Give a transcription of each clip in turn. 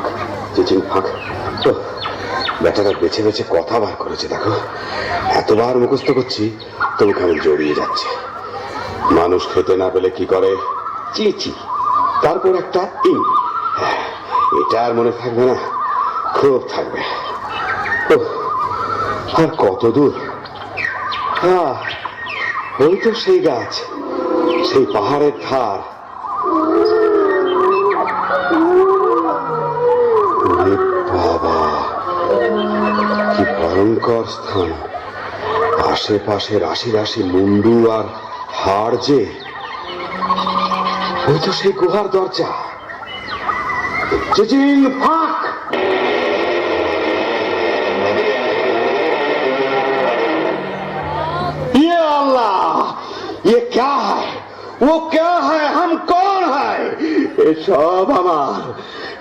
ফাঁক চিচিং ফাঁক তো বেটারা বেছে বেছে কথা বার করেছে দেখো। এতবার মুখস্থ করছি তবু কেমন জড়িয়ে যাচ্ছে। মানুষ খেতে না পেলে কি করে? চিচি তারপর একটা ইং। হ্যাঁ, এটা আর মনে থাকবে না খুব থাকবে। আর কত দূর? আহ, ওই তো সেই গাছ সেই পাহাড়ের ধার। ভয়ঙ্কর স্থান আশেপাশে রাশি রাশি মুন্ডু আর হাড় যে ওই তো সেই গুহার দরজা চিচিং ফাঁক ये अल्लाह ये क्या है वो क्या है हम कौन है এ সব আমার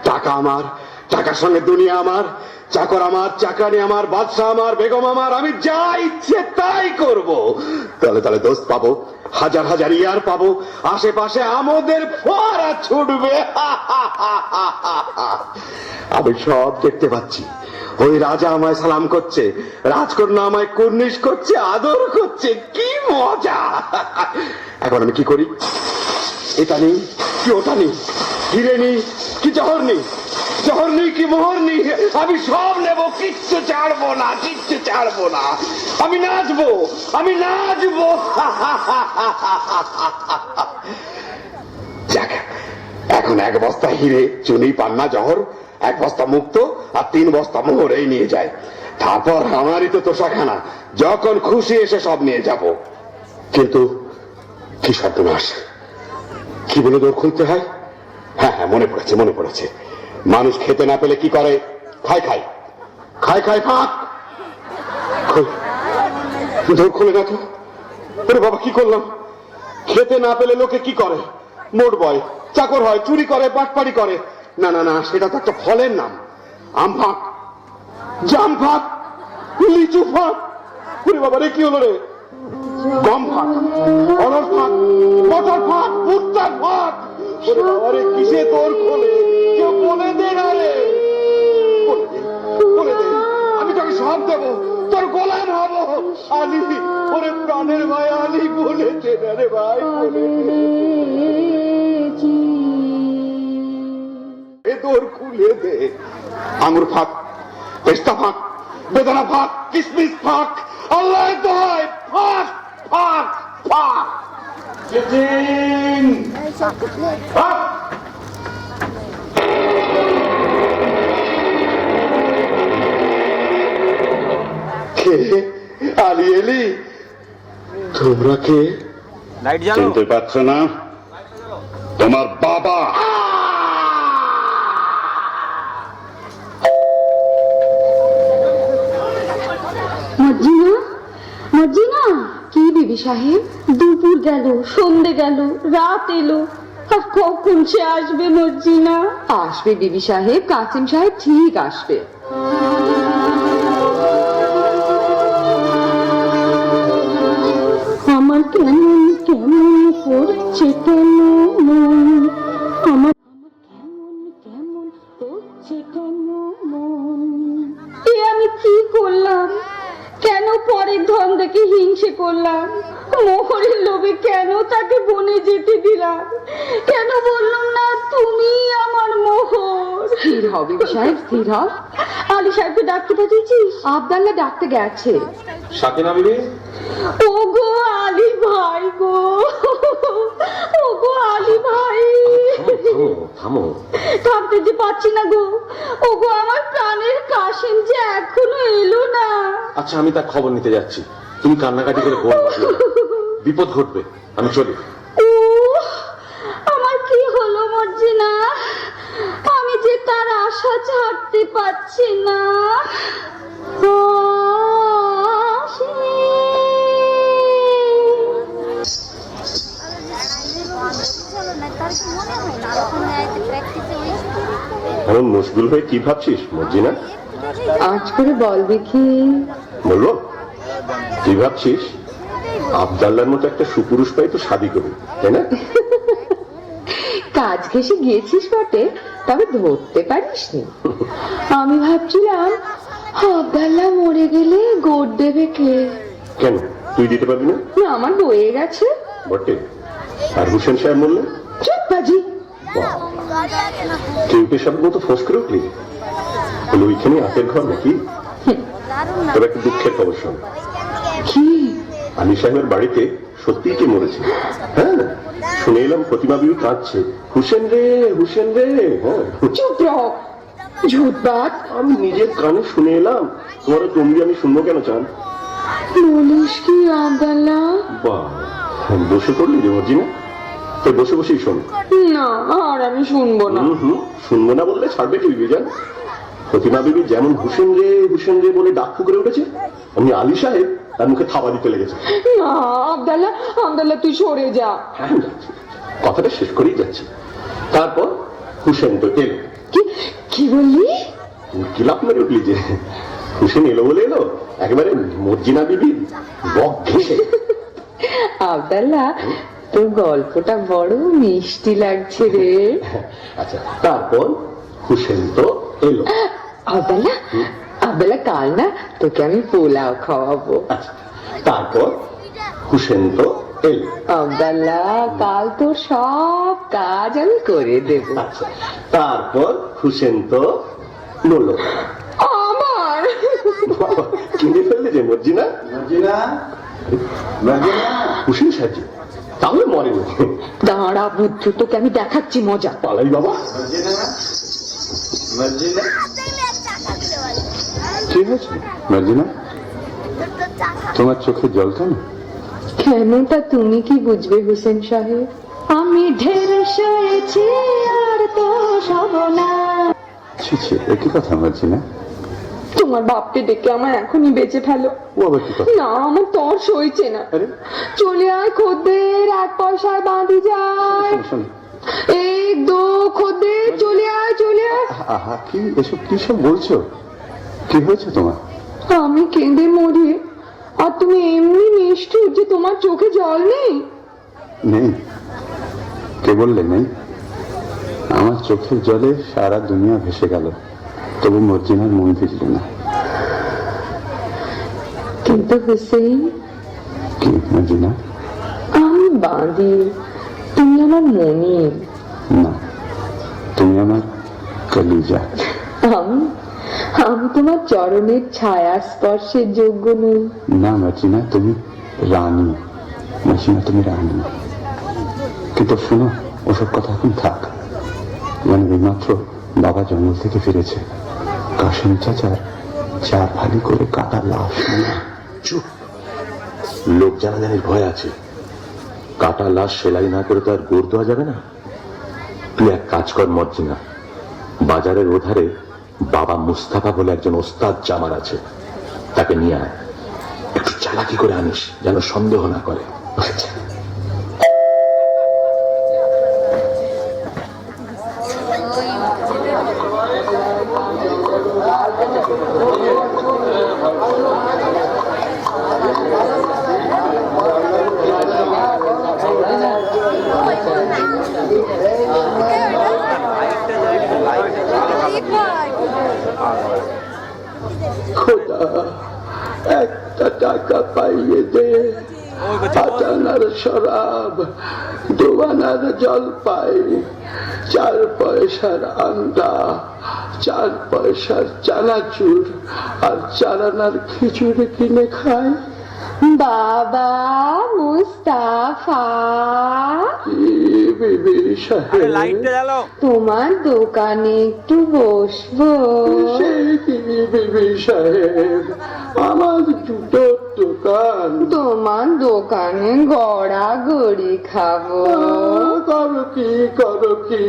টাকা আমার টাকার সঙ্গে দুনিয়া আমার, চাকর আমার, চাকরানি আমার, বাদশাহ আমার, বেগম আমার, আমি যা ইচ্ছে তাই করব। তাহলে তাহলে দোস্ত পাবো, হাজার হাজার ইয়ার পাবো, আশেপাশে আমাদের ফোয়ারা ছুটবে। আমি সব দেখতে পাচ্ছি। ওই রাজা আমায় সালাম করছে, রাজকন্যা আমায় কুর্নিশ করছে, আদর করছে, কি মজা! এখন আমি কি করি? এটা নেই, কি ওটা নেই, হিরে নেই, কি জহর নেই। নেই কি মোহর নেই আমি সব নেব, কিচ্ছু ছাড়বো না, কিচ্ছু ছাড়বো না। আমি নাচবো আমি নাচবো। এখন এক বস্তা হিরে, চুনি, পান্না, জহর, এক বস্তা মুক্ত আর তিন বস্তা মোহর এই নিয়ে যায়। তারপর আমারই তো তোষাখানা, যখন খুশি এসে সব নিয়ে যাব। কিন্তু কি সর্বনাশ, কি বলে দৌড় খুলতে হয়? হ্যাঁ হ্যাঁ মনে পড়েছে মনে পড়েছে। মানুষ খেতে না পেলে কি করে? খায় খায়। খায় খায় ফাঁক। দৌড় খুলে তো। ওরে বাবা, কি করলাম? খেতে না পেলে লোকে কি করে? মোট বয়, চাকর হয়, চুরি করে, বাটপাড়ি করে। না না না, সেটা তো একটা ফলের নাম। আম ফাঁক জাম ফাঁক লিচু ফাঁক ওরে বাবা, রে, কি হলো রে? গম ফাঁক অনর ফাঁক মটর ফাঁক ভুট্টার ফাঁক ওরে বাবা, রে, কিসে তোর খোলে? বলে দে না রে বলে দে, আমি তোকে সব দেবো। তোর গোলাম হব। আলি ওরে প্রাণের ভাই আলি বলে দে না রে ভাই বলে এ তোর খুলে দে। আঙুর ফাঁক পেস্তা ফাঁক বেদানা ফাঁক কিসমিস ফাঁক আল্লাহ দোহাই ফাঁক ফাঁক ফাঁক। কে আলি এলি তোমরা কে? চিনতে পারছ না? তোমার বাবা। মর্জিনা মর্জিনা কি বিবি সাহেব? দুপুর গেল সন্ধে গেল রাত এলো। আর কখন সে আসবে মর্জিনা আসবে বিবি সাহেব কাসিম সাহেব ঠিক আসবে। করছে কেন মন। আমার আমার কেমন কেমন করছে কেন মন? এ আমি কি করলাম? কেন পরের ধন দেখে হিংসে করলাম? মোহরের লোভে কেন তাকে বনে যেতে দিলাম? কেন বললাম না তুমি আমার মোহর স্থির হবে সাহেব স্থির হ আলী সাহেবকে ডাকতে পাঠিয়েছিস? আবদাল্লা ডাকতে গেছে। সাকিনা বিবি ও গো আলী ভাই গো। ও গো আলী ভাই। থামো থামো থাকতে যে পাচ্ছি না গো। ও গো আমার প্রাণের কাশিম যে এখনও এলো না। আচ্ছা আমি তার খবর নিতে যাচ্ছি। তুমি কান্নাকাটি করে না। বিপদ ঘটবে। আমি চলি। ও আমার কি হলো মর্জিনা? আমি যে তার আশা ছাড়তে পারছি না। এমন মুশকিল হয়ে কি ভাবছিস মর্জিনা আজ করে বল দেখি। বলব? কি ভাবছিস? আবদাল্লার মতো একটা সুপুরুষ পাই তো শাদি করবি তাই না? কাজ ঘেসে গিয়েছিস বটে তবে ধরতে পারিসনি। আমি ভাবছিলাম আবদাল্লা মরে গেলে গোট দেবে কে? কেন? তুই দিতে পারবি না? না, আমার বয়ে গেছে। বটে। আর হুসেন সাহেব বললে চুপ বাজি কেউটে সাহেবের মতো ফোঁস করে উঠলি। বলে ওইখানে আতের ঘর নাকি? তবে একটা দুঃখের খবর শোন। কি? আলী সাহেবের বাড়িতে সত্যিই কে মরেছে? হ্যাঁ? শুনে এলাম প্রতিমা বিবি কাঁদছে। হুসেন রে হুসেন রে হ্যাঁ। চুপ ঝুটবাট আমি নিজের কানে শুনে এলাম। তোমার তুমি আমি শুনব কেন চান বলিস কি আবদাল্লা বাহ। বসে পড়লি রে মর্জিনা বসে বসেই শোন। না আর আমি শুনব না। শুনব না বললে ছাড়বে কি বিজান প্রতিমা বিবি যেমন হুসেন রে হুসেন রে বলে ডাক করে উঠেছে আলী সাহেব তার মুখে থাবা দিতে লেগেছে। না আবদাল্লা আবদাল্লা তুই সরে যা। হ্যাঁ কথাটা শেষ করেই যাচ্ছি। তারপর হুসেন তো এলো। কি কি বললি? গিলাপ মেরে উঠলি যে। হুসেন এলো বলে এলো একেবারে মর্জিনা বিবি বক ঘেসে আবদাল্লা তোর গল্পটা বড় মিষ্টি লাগছে রে। আচ্ছা তারপর হুসেন তো এলো। আবদাল্লা আবদাল্লা কাল না তোকে আমি পোলাও খাওয়াবো। আচ্ছা তারপর হুসেন তো এলো। আবদাল্লা কাল তোর সব কাজ আমি করে দেব। আচ্ছা তারপর হুসেন তো নলো আমার! কিনে ফেললে যে মর্জিনা মর্জিনা মর্জিনা হুসেন সাহেব তাহলে মরেনি দাঁড়া বুদ্ধু তোকে আমি দেখাচ্ছি মজা। পালাই বাবা। মর্জিনা মর্জিনা চাইলে এক চাকা দিতে পারি কি হয়েছে মর্জিনা। তোমার চোখে জল কেন কেন তা তুমি কি বুঝবে হোসেন সাহেব? আমি ঢের সয়েছি আর তো সব না ছি ছি একই কথা মর্জিনা। তোমার বাপকে ডেকে আমার এখনই বেঁচে ফেলো। ও আবার কি কথা? না আমার তর সইছে না। আরে। চলে আয় খদ্দের এক পয়সায় বাঁধি যায়। শোন, শোন। এক দো খদ্দের চলে আয় চলে আয়। আহা কি এসব কি সব বলছো? কি হয়েছে তোমার? আমি কেঁদে মরি। আর তুমি এমনি নিষ্ঠুর যে তোমার চোখে জল নেই? নেই। কে বললে নেই? আমার চোখের জলে সারা দুনিয়া ভেসে গেল। তবু মর্জিনার মন ভিজল না। কিন্তু হুসেন কি মর্জিনা আমি বাঁধি তুমি আমার মনি না তুমি আমার কলিজা। আমি আমি তোমার চরণের ছায়া স্পর্শের যোগ্য নই। না মার্জিনা তুমি রানী। মাসিমা তুমি রানী। কিন্তু শোনো ওসব কথা এখন থাক। মানে এইমাত্র বাবা জঙ্গল থেকে ফিরেছে। কাশেম চাচার চার ভালি করে কাটা লাশ চুপ। লোক জানাজানির ভয় আছে। কাটা লাশ সেলাই না করে তো আর গোড় দেওয়া যাবে না? তুই এক কাজ কর মর্জিনা বাজারের ওধারে বাবা মুস্তাফা বলে একজন ওস্তাদ জামার আছে। তাকে নিয়ে আয়। একটু চালাকি করে আনিস, যেন সন্দেহ না করে। একটা টাকা পাইয়ে দে আটানার শরাব দোবানার জলপাই চার পয়সার আন্ডা চার পয়সার চানাচুর আর চারানার খিচুড়ি কিনে খায় বাবা মুস্তাফা সাহেব তোমার দোকানে একটু বসবো। সেই সাহেব আমার জুতোর দোকান। তোমার দোকানে গড়া গড়ি খাব। করো কি করো কি?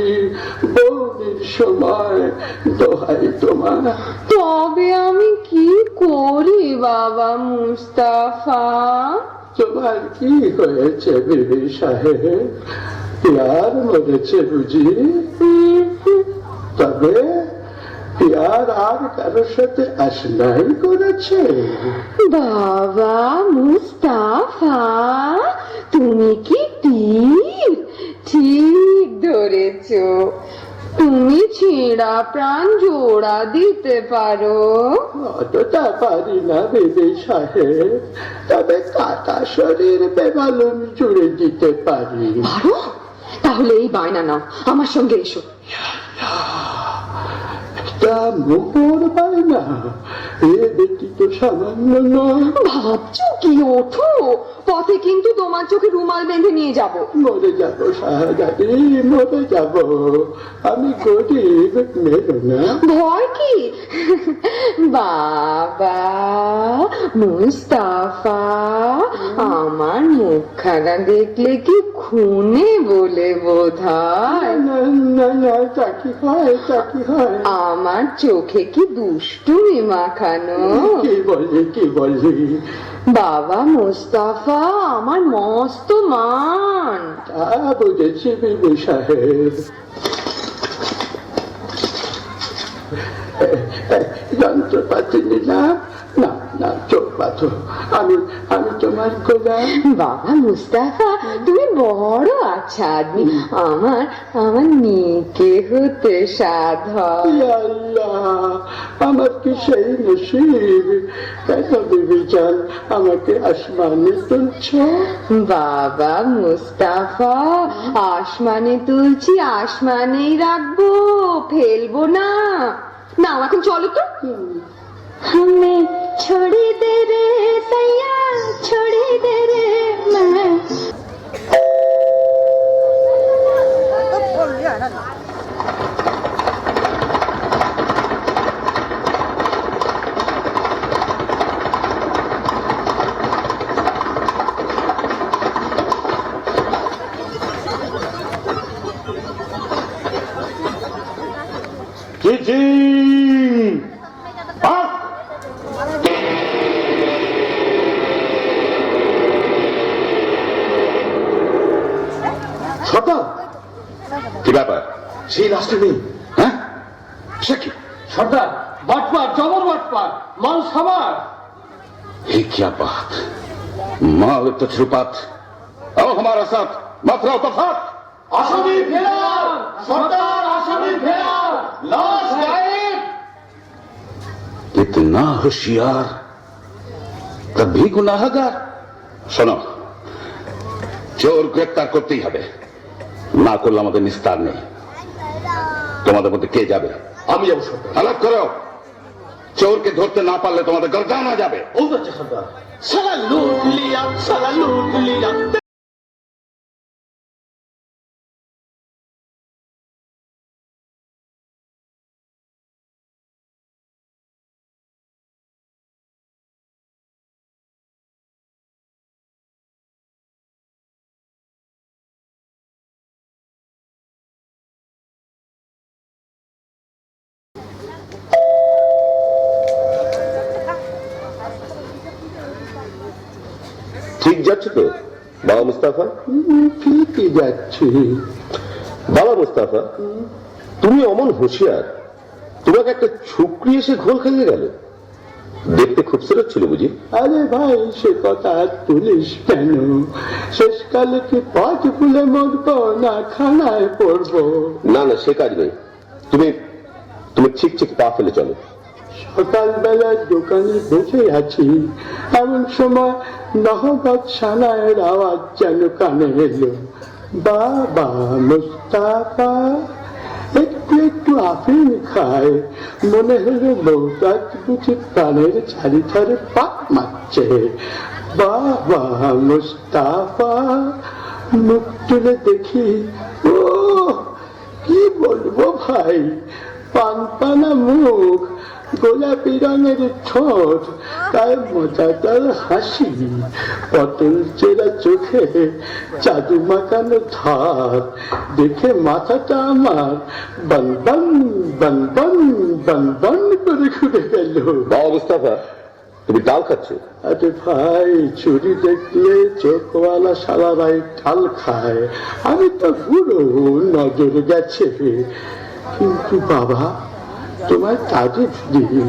বৌদির সময় দোহাই তোমার। তবে আমি কি করি বাবা মুস্তাফা? তোমার কি হয়েছে বিবি সাহেব? পিয়ার মরেছে বুঝি তবে পিয়ার আর কারোর সাথে আসনাই করেছে বাবা মুস্তাফা তুমি কি তীর ঠিক ধরেছ তুমি ছেঁড়া প্রাণ জোড়া দিতে পারো অতটা পারি না বেবে সাহেব তবে কাটা শরীর বেমালুম জুড়ে দিতে পারি পারো তাহলে এই বায়না নাও। আমার সঙ্গে এসো। তা পায় না। এ বেটি তো সামান্য ভাবছ কি ওঠো? পথে কিন্তু তোমার চোখে রুমাল বেঁধে নিয়ে যাব। মরে যাব শাহজাদি মরে যাব। আমি গরিব মেরো না। ভয় কি? বাবা মুস্তাফা আমার মুখখানা দেখলে কি খুনে বলে বোধ হয়? না না না চাকি হয় চাকি হয়। আমার চোখে কি দুষ্টুমি মাখানো? কি বলে কি বলে বাবা মুস্তাফা আমার মস্ত মান। তা বুঝেছি বিবি সাহেব। যন্ত্রপাতি নিলাম। না না চোখ পাথর আমি আমি তোমার গোলাম। বাবা মুস্তাফা তুমি বড় আচ্ছা আদমি আমার আমার মেয়েকে হতে সাধ আল্লাহ আমার কি সেই নসিব? কেন বিবি চান আমাকে আসমানে তুলছ? বাবা মুস্তাফা আসমানে তুলছি আসমানেই রাখব ফেলব না। না এখন চলো তো। छोड़ी दे रे सैया छोड़ी दे रे मैं जी जी সর্দার কি ব্যাপার সেই লাস্টে নেই হ্যাঁ সে কি সর্দার বাটপার জবর বাটপার মাল সাবার ये क्या बात माँ तो छुपात अब हमारा साथ मत रहो तफात আসামি ফেরার সর্দার আসামি ফেরার লাশ গায়েব इतना होशियार तब भी गुनाहगार শোনো চোর গ্রেপ্তার করতেই হবে না করলে আমাদের নিস্তার নেই। তোমাদের মধ্যে কে যাবে? আমি যাব হালাত করো। চোরকে ধরতে না পারলে তোমাদের গর্দানা যাবে। লিয়া। ঠিক যাচ্ছে তো? বাবা মুস্তাফা? ঠিকই যাচ্ছি। বাবা মুস্তাফা তুমি অমন হুঁশিয়ার। তোমাকে একটা ছুকরি এসে ঘোল খাইয়ে গেল। দেখতে খুব খুবসুরত ছিল বুঝি। আরে ভাই সে কথা আর তুলিস কেন? শেষকালে কি পথ ভুলে মরবো না খানায় পড়ব না না সে কাজ নেই। তুমি তুমি ঠিক ঠিক পা ফেলে চলো। সকালবেলা দোকানে বসে আছি। এমন সময় নহবত সানায়ের আওয়াজ যেন কানে এলো। বাবা, মুস্তাফা, একটু একটু আফিম খায়। মনে হলো বউটা বুঝি প্রাণের ছাড়ি ছাড়ে পাক মারছে। বাবা, মুস্তাফা, মুখ তুলে দেখি ও কি বলব ভাই? পান পানা মুখ? গোলাপি রঙের ঠোঁট তাই মজাদার হাসি পটল চেরা চোখে জাদু মাখানো ধার দেখে মাথাটা আমার বন বন বন বন বন বন করে ঘুরে গেল। বাবা মুস্তাফা তুমি ডাল খাচ্ছ? আরে ভাই চুরি দেখলে চোখওয়ালা সালারাই ঢাল খায় আমি তো বুড়ো নজর গেছে। কিন্তু বাবা তোমার তারিফ দিই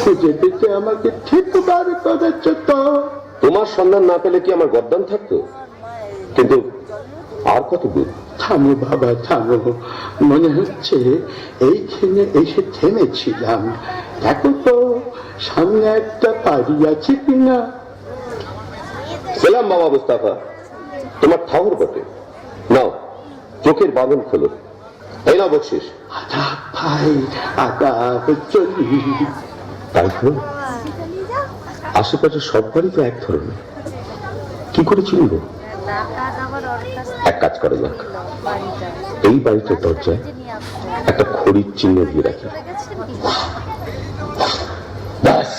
খুঁজে পেতে আমাকে ঠিক বার করেছ তো। তোমার সন্ধান না পেলে কি আমার গদ্দান থাকতো? কিন্তু আর কত দূর থামো বাবা থামো। মনে হচ্ছে এইখানে এসে থেমেছিলাম। দেখো তো সামনে একটা পাড়ি আছে কিনা? সেলাম বাবা মুস্তাফা তোমার ঠাকুর বটে। নাও চোখের বাঁধন খোলো। এই না বকশিস। তাই তো? আশেপাশে সব বাড়ি তো এক ধরনের। কি করে চিনব এক কাজ করা যাক। এই বাড়িটার দরজায় একটা খড়ির চিহ্ন দিয়ে রাখি। ব্যাস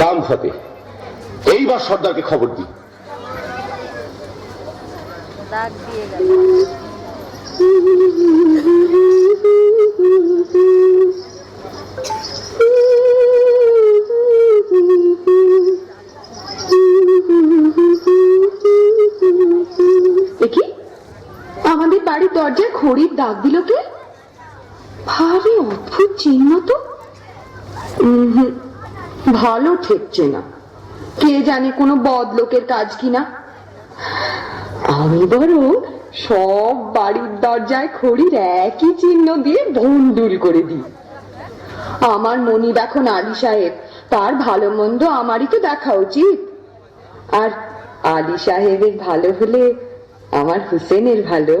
কাম হাতে এইবার সর্দারকে খবর দিই। দাগ দিয়ে গেল। দেখি, আমাদের বাড়ির দরজায় খড়ির দাগ দিল কে? ভারী অদ্ভুত চিহ্ন তো। ভালো ঠেকছে না। কে জানে কোনো বদ লোকের কাজ কিনা। আমি বরং সব বাড়ির দরজায় খড়ির একই চিহ্ন দিয়ে ভন্ডুল করে দিই। আমার মনিব এখন আলী সাহেব, তার ভালো মন্দ আমারই তো দেখা উচিত। আর আলী সাহেবের ভালো হলে আমার হুসেনের ভালো?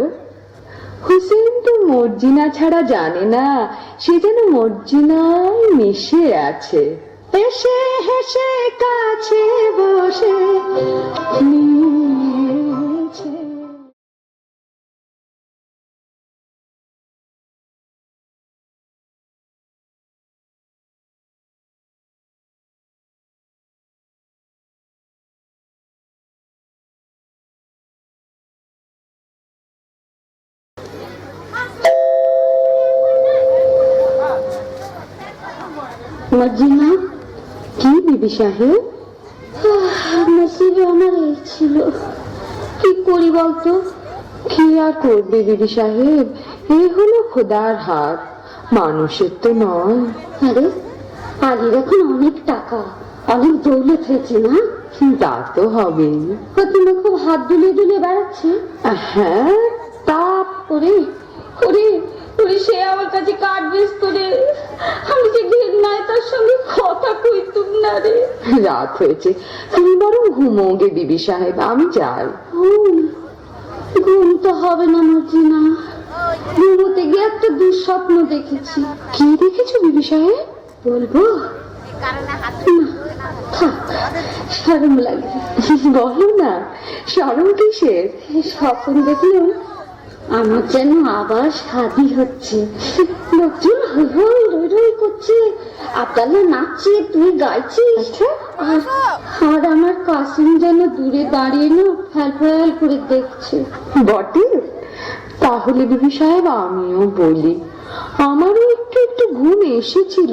হুসেন তো মর্জিনা ছাড়া জানে না, সে যেন মর্জিনায় মিশে আছে। এসে হেসে কাছে বসে কি সাহেব নসিবে আমার এই ছিল কি করি বলতো? কি আর করবে বিবি সাহেব? এ হলো খোদার হাত। মানুষের তো নয়। আরে আলির এখন অনেক টাকা। অনেক দৌলত হয়েছে না? তা তো হবেই। তুমি খুব হাত দুলে দুলে বেড়াচ্ছে? হ্যাঁ তা করে ওরে ওরে সে আমার কাছে কাঠ বেচত রে আমি যে ঘেন্নায় তার সঙ্গে কথা কইতুম না রে। রাত হয়েছে তুমি বরং ঘুমো গে বিবি সাহেব আমি যাই। ঘুম তো হবে না মর্জিনা ঘুমোতে গিয়ে একটা দুঃস্বপ্ন দেখেছি। কি দেখেছ বিবি সাহেব? বলব? সরম লাগে বলো না সরম কিসের? স্বপ্ন দেখলাম আমার যেন আবার শাদি হচ্ছে। লোকজন হই হই রই করছে। আবদাল্লা নাচছে তুই গাইছিস আর আমার কাসিম যেন দূরে দাঁড়িয়ে না ফ্যাল ফ্যাল করে দেখছে। বটে, তাহলে বিবি সাহেব আমিও বলি। আমারও একটু একটু ঘুম এসেছিল।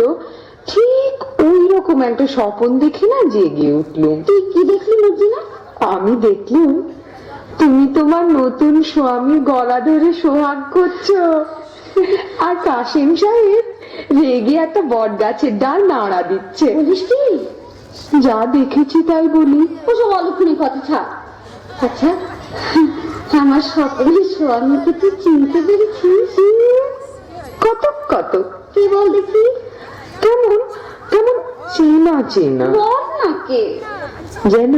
ঠিক ওই রকম একটা স্বপন দেখি না জেগে উঠলুম তুই কি দেখলি মর্জিনা আমি দেখলুম। তুমি তোমার নতুন স্বামীর গলা ধরে সোহাগ করছ। আর কাশিম সাহেব রেগে একটা বট গাছের ডাল নাড়া দিচ্ছে। বলিস কি? যা দেখেছি তাই বলি। ওসব অলক্ষণী কথা ছাড় আচ্ছা আমার সকলের স্বামীকে তুই চিনতে পেরেছিস? কত কত কি বল দেখি? কেমন কেমন চেনা চেনা। বল না কে? যেন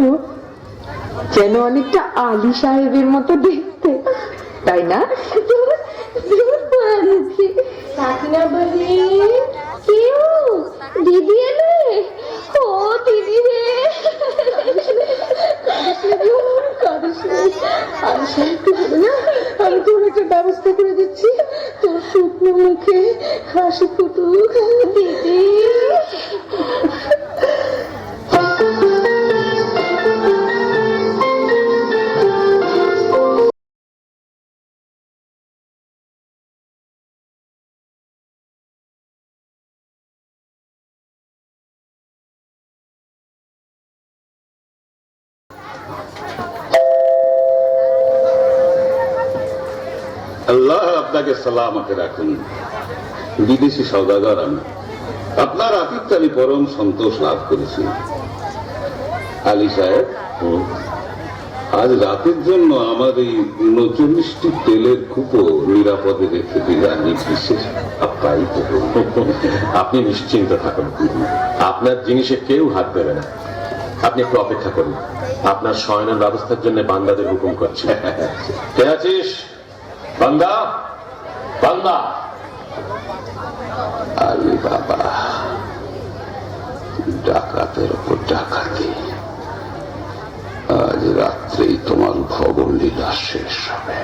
যেন অনেকটা আলী সাহেবের মতো দেখতে। তাই না? দিদি এলে? ও দিদি রে। আমি শান্তি হবে না আমি তোর একটা ব্যবস্থা করে দিচ্ছি। তোর শুকনো মুখে হাসি ফুটুক। দিদি। আল্লাহ আপনাকে সালামতে রাখুন। বিদেশি সৌদাগর আমি। আপনার আতিথ্যে আমি পরম সন্তোষ লাভ করেছি। আলী সাহেব, আজ রাতের জন্য আমার এই উনচল্লিশটি তেলের কুপো নিরাপদে রেখে দিলে আমি বিশেষ আপ্যায়িত আপনি নিশ্চিন্ত থাকুন আপনার জিনিসে কেউ হাত দেবে না। আপনি একটু অপেক্ষা করুন। আপনার শয়নের ব্যবস্থার জন্য বান্দাদের হুকুম করছে। কে আছিস? বান্দা? আরে বাবা ডাকাতের উপর ডাকাতি। আজ রাত্রেই তোমার ভবন লীলা শেষ হবে।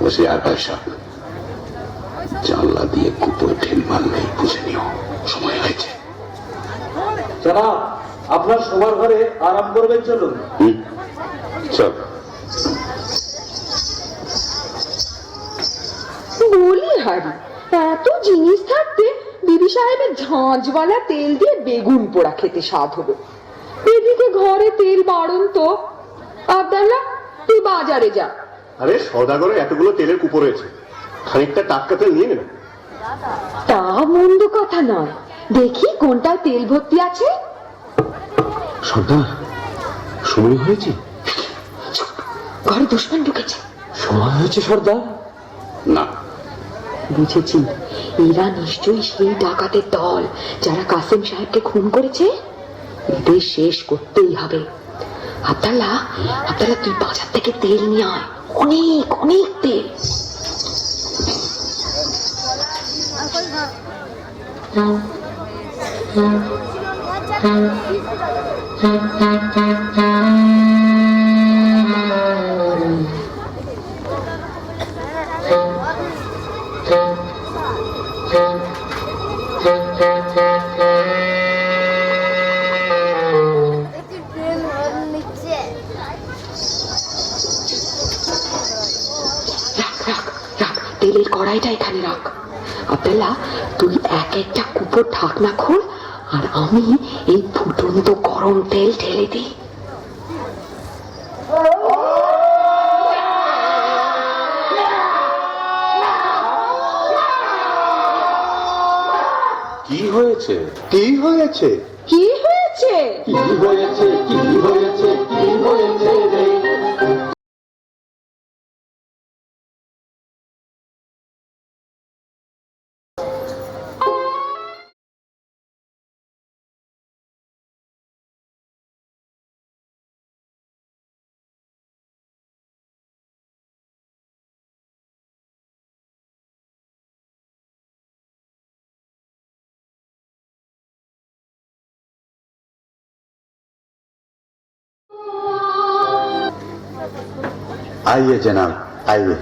বসে আর ভাইসা জানলা দিয়ে কুকুর ঢিল মারলেই বুঝে নিও সময় হয়েছে। আপনার সবার ঘরে আরাম করবেন চলুন। চল। হারি এত জিনিস থাকতে বিবি সাহেবের ঝাঁঝওয়ালা তেল দিয়ে বেগুন পোড়া খেতে স্বাদ হলো এদিকে ঘরে তেল বাড়ন তো আবদাল্লা তুই বাজারে যা। আরে সদাগরে এতগুলো তেলের কুপো রয়েছে। খানিকটা টাটকা তেল নিয়ে নেবে তা মন্দ কথা নয়। দেখি কোনটায় তেল ভর্তি আছে। সর্দার সময় হয়েছে? ঘরে দুশ্মন ঢুকেছে। সময় হয়েছে সর্দার। না। বুঝেছি। এরা নিশ্চয়ই সেই ডাকাতের দল যারা কাসেম সাহেবকে খুন করেছে? এদের শেষ করতেই হবে। আবদাল্লা আবদাল্লা তুই বাজার থেকে তেল নিয়ে আয়। অনেক অনেক তেল। একটু ট্রেন তেলের কড়াইটা এখানে রাখ আবদাল্লা তুই এক একটা কুপোর ঢাকনা খোল আর আমি এই ফুটন্ত গরম তেল ঢেলে দিই হয়েছে? কি হয়েছে? কি হয়েছে? কি হয়েছে? কি হয়েছে? আইয়ে জনাব আইয়ে।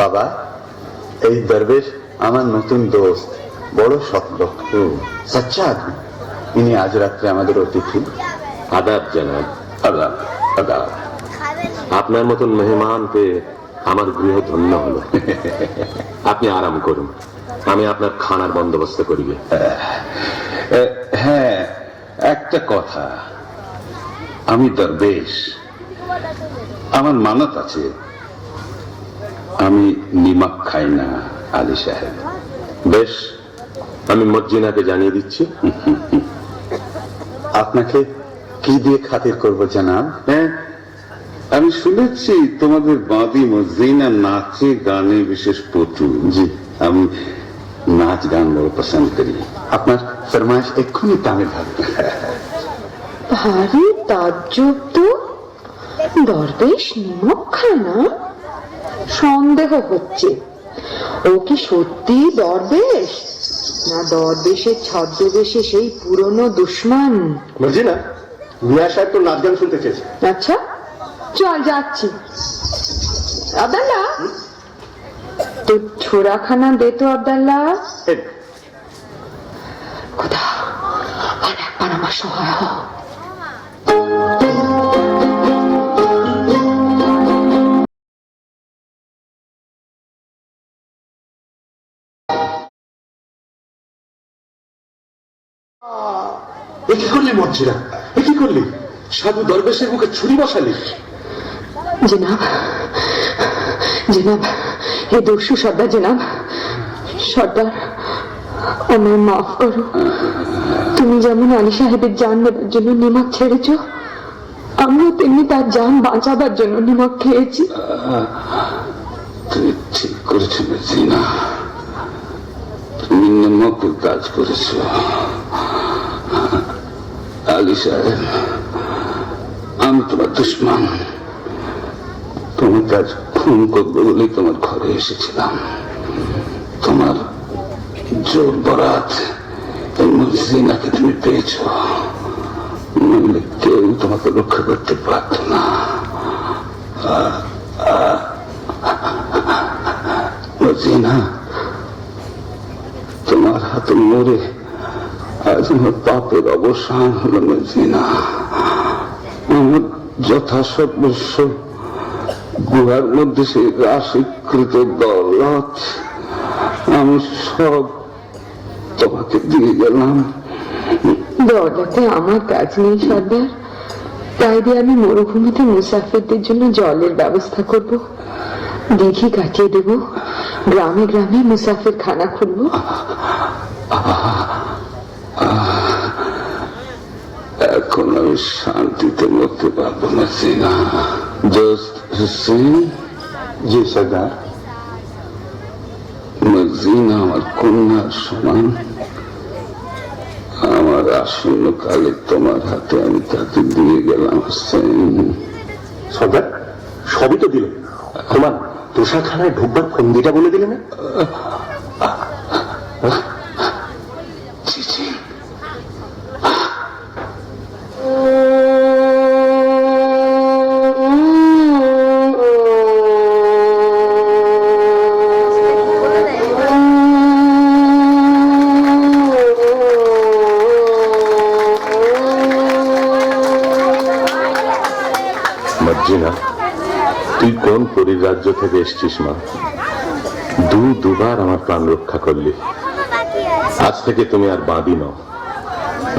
বাবা এই দরবেশ আমার নতুন দোস্ত বড় সৎ লোক সচ্চা আদমি। ইনি আজ রাত্রে আমাদের অতিথি। আদাব জানাব আদাব আদাব। আপনার মতন মেহমান পেয়ে আমার গৃহ ধন্য হলো। আপনি আরাম করুন। আমি আপনার খানার বন্দোবস্ত করিবে হ্যাঁ একটা কথা। আমি দরবেশ। আমার মানত আছে। আমি নিমাক খাই না, আলী সাহেব। বেশ, আমি মজ্জিনাকে জানিয়ে দিচ্ছি। আপনাকে কি দিয়ে খাতির করব, জানাব? হ্যাঁ আমি শুনেছি তোমাদের বাঁধি মজিনা নাচে গানে বিশেষ পটু জি, আমি নাচ গান বড় পছন্দ করি। আপনার ফরমাইশ এক্ষুনি তামিল হবে ভারী তাজ্জব তো। দরবেশ নিমক খায় না? সন্দেহ হচ্ছে। ও কি সত্যি দরবেশ? না দরবেশের ছদ্মবেশে সেই পুরনো দুশ্মন? মর্জিনা মিয়া সাহেব তো নাচ গান শুনতে চেয়েছে। আচ্ছা চল যাচ্ছি। আবদাল্লা? তোর ছোড়াখানা দে তো আবদাল্লা। কোথা আর একবার আমার সহায় হ। এ কি করলি মর্জিনা এ কি করলি? সাধু দরবেশের মুখে ছুরি বসালি? জনাব জনাব হে দস্যু সর্দার জনাব সর্দার আমায় মাফ করো। তুমি যেমন আলী সাহেবের জান নেবার জন্য নিমাক ছেড়েছ আমিও তেমনি তার যান বাঁচাবার জন্য নিমক খেয়েছি। তুমি ঠিক করেছ মজিনা তুমি কাজ করেছ। আলী আমি তোমার দুশ্মন। তোমাকে আজ খুন করব বলেই তোমার ঘরে এসেছিলাম। তোমার জোর বরাত এই মজিনাকে তুমি পেয়েছ। কেউ তোমাকে রক্ষা করতে পারত না। মজিনা তোমার হাতে মরে পাপের অবসান হলো মজিনা আমার যথাসর্বস্ব গুহার মধ্যে সেই রাশিকৃত দৌলত, আমি সব তোমাকে দিয়ে গেলাম। দরজাতে আমার কাজ নেই, সর্দার। তাই দিয়ে আমি মরুভূমিতে মুসাফিরদের জন্য জলের ব্যবস্থা করব। দিঘি কাটিয়ে দেব। গ্রামে গ্রামে মুসাফির খানা খুলবো। এখন আমি শান্তিতে মরতে পারব না সিনা দোস্ত হুসেন জি সর্দার। মজিনা আমার কন্যার সমান। আমার আসন্ন কালে তোমার হাতে আমি তাকে দিয়ে গেলাম হোসেন সর্দার সবই তো দিলে। তোমার তোষাখানায় ঢুকবার ফন্দিটা বলে দিলে না? রাজ্য থেকে এসছিস মা। দু দুবার আমার প্রাণ রক্ষা করলি। আজ থেকে তুমি আর বাঁধি নও।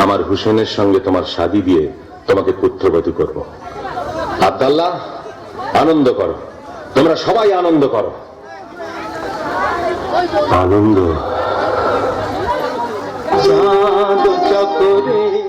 আমার হুসেনের সঙ্গে তোমার শাদি দিয়ে তোমাকে পুত্রবতী করব। আবদাল্লাহ আনন্দ করো। তোমরা সবাই আনন্দ করো। আনন্দ। চাঁদ চকরে